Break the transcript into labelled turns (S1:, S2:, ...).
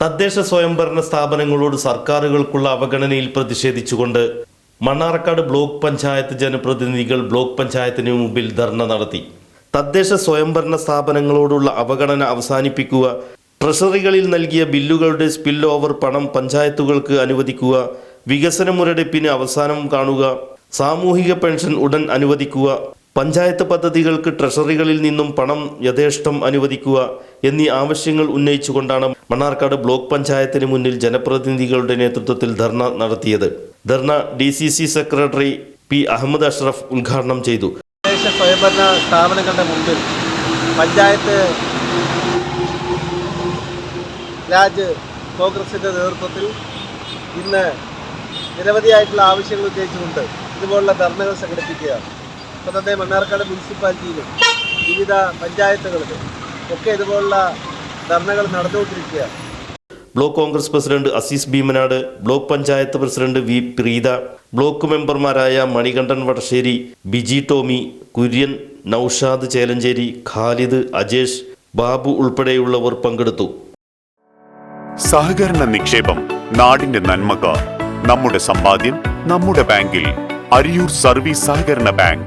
S1: തദ്ദേശ സ്വയംഭരണ സ്ഥാപനങ്ങളോട് സർക്കാരുകൾക്കുള്ള അവഗണനയിൽ പ്രതിഷേധിച്ചുകൊണ്ട് മണ്ണാർക്കാട് ബ്ലോക്ക് പഞ്ചായത്ത് ജനപ്രതിനിധികൾ ബ്ലോക്ക് പഞ്ചായത്തിന് മുമ്പിൽ ധർണ നടത്തി. തദ്ദേശ സ്വയംഭരണ സ്ഥാപനങ്ങളോടുള്ള അവഗണന അവസാനിപ്പിക്കുക ട്രഷറികളിൽ നൽകിയ ബില്ലുകളുടെ സ്പിൽ ഓവർ പണം പഞ്ചായത്തുകൾക്ക് അനുവദിക്കുക വികസന മുരടിപ്പിന് അവസാനം കാണുക സാമൂഹിക പെൻഷൻ ഉടൻ അനുവദിക്കുക പഞ്ചായത്ത് പദ്ധതികൾക്ക് ട്രഷറികളിൽ നിന്നും പണം യഥേഷ്ടം അനുവദിക്കുക എന്നീ ആവശ്യങ്ങൾ ഉന്നയിച്ചുകൊണ്ടാണ് മണ്ണാർക്കാട് ബ്ലോക്ക് പഞ്ചായത്തിന് മുന്നിൽ ജനപ്രതിനിധികളുടെ നേതൃത്വത്തിൽ ധർണ നടത്തിയത്. Dharna D secretary P Ahammed Ashraf ഉദ്ഘാടനം ചെയ്തു.
S2: സ്വയംഭരണ സ്ഥാപനങ്ങളുടെ മുമ്പിൽ പഞ്ചായത്ത് രാജ് നേതൃത്വത്തിൽ ഇന്ന് നിരവധിയായിട്ടുള്ള ആവശ്യങ്ങൾ ഉന്നയിച്ചുകൊണ്ട് ഇതുപോലുള്ള ധർണകൾ സംഘടിപ്പിക്കുകയാണ്. ഇപ്പോൾ തന്നെ മണ്ണാർക്കാട് മുനിസിപ്പാലിറ്റിയിലും വിവിധ പഞ്ചായത്തുകളിലും ഒക്കെ ഇതുപോലുള്ള ധർണകൾ നടന്നുകൊണ്ടിരിക്കുകയാണ്.
S1: Block Congress president Azeez Bheemanad block panchayat president V Preetha block മെമ്പർമാരായ മണികണ്ഠൻ വടശ്ശേരി ബിജി ടോമി കുര്യൻ നൌഷാദ് ചേലഞ്ചേരി ഖാലിദ് അജേഷ് ബാബു ഉൾപ്പെടെയുള്ളവർ പങ്കെടുത്തു.
S3: സഹകരണ നിക്ഷേപം നാടിന്റെ നന്മക്ക് നമ്മുടെ സമ്പാദ്യം നമ്മുടെ ബാങ്കിൽ. അരിയൂർ സർവീസ് സഹകരണ ബാങ്ക്.